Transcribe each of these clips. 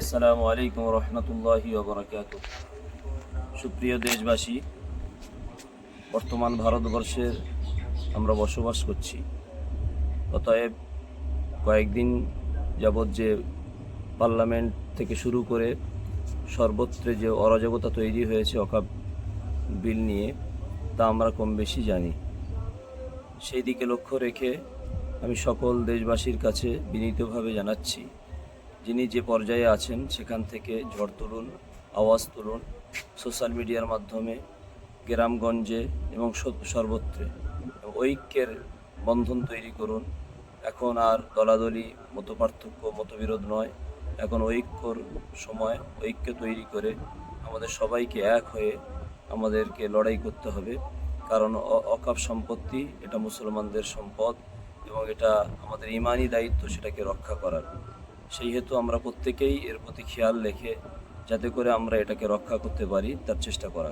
আসসালামু আলাইকুম রহমতুল্লাহি ওবরাকাত সুপ্রিয় দেশবাসী, বর্তমান ভারতবর্ষের আমরা বসবাস করছি। অতএব কয়েকদিন যাবৎ যে পার্লামেন্ট থেকে শুরু করে সর্বত্রে যে অরাজকতা তৈরি হয়েছে অকাপ বিল নিয়ে, তা আমরা কম বেশি জানি। সেই দিকে লক্ষ্য রেখে আমি সকল দেশবাসীর কাছে বিনীতভাবে জানাচ্ছি যিনি যে পর্যায়ে আছেন, সেখান থেকে ঝড় তুলুন, আওয়াজ তুলুন, সোশ্যাল মিডিয়ার মাধ্যমে গ্রামগঞ্জে এবং সর্বত্রে ঐক্যের বন্ধন তৈরি করুন। এখন আর দলাদলি মত পার্থক্য মতবিরোধ নয়। এখন ঐক্যর সময়, ঐক্য তৈরি করে আমাদের সবাইকে এক হয়ে আমাদেরকে লড়াই করতে হবে। কারণ অকাপ সম্পত্তি, এটা মুসলমানদের সম্পদ এবং এটা আমাদের ইমানি দায়িত্ব, সেটাকে রক্ষা করার। সেই হেতু আমরা প্রত্যেকেই এর প্রতি খেয়াল রেখে যাতে করে আমরা এটাকে রক্ষা করতে পারি, তার চেষ্টা করা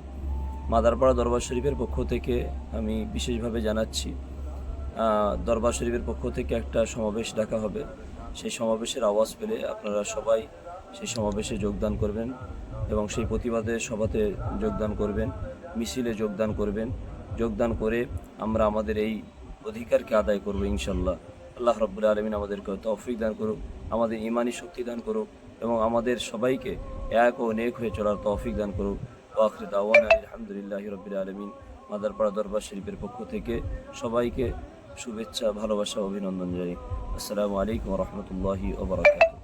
মাদারপাড়া দরবার শরীফের পক্ষ থেকে আমি বিশেষভাবে জানাচ্ছি দরবার শরীফের পক্ষ থেকে একটা সমাবেশ ডাকা হবে। সেই সমাবেশের আওয়াজ পেলে আপনারা সবাই সেই সমাবেশে যোগদান করবেন এবং সেই প্রতিবাদে সভাতে যোগদান করবেন, মিছিলে যোগদান করবেন। যোগদান করে আমরা আমাদের এই অধিকারকে আদায় করব ইনশাল্লাহ। আল্লাহ রব্বুল আলমিন আমাদেরকে তৌফিক দান করুক, আমাদের ইমানি শক্তি দান করুক এবং আমাদের সবাইকে এক ও নেক হয়ে চলার তৌফিক দান করুক। ওয়াখরি দাওয়ান আলহামদুলিল্লাহ রবিল আলমিন। মাদারপাড়া দরবার শিল্পের পক্ষ থেকে সবাইকে শুভেচ্ছা, ভালোবাসা, অভিনন্দন জানাই। আসসালামু আলাইকুম রহমতুল্লাহি ওবরাকাত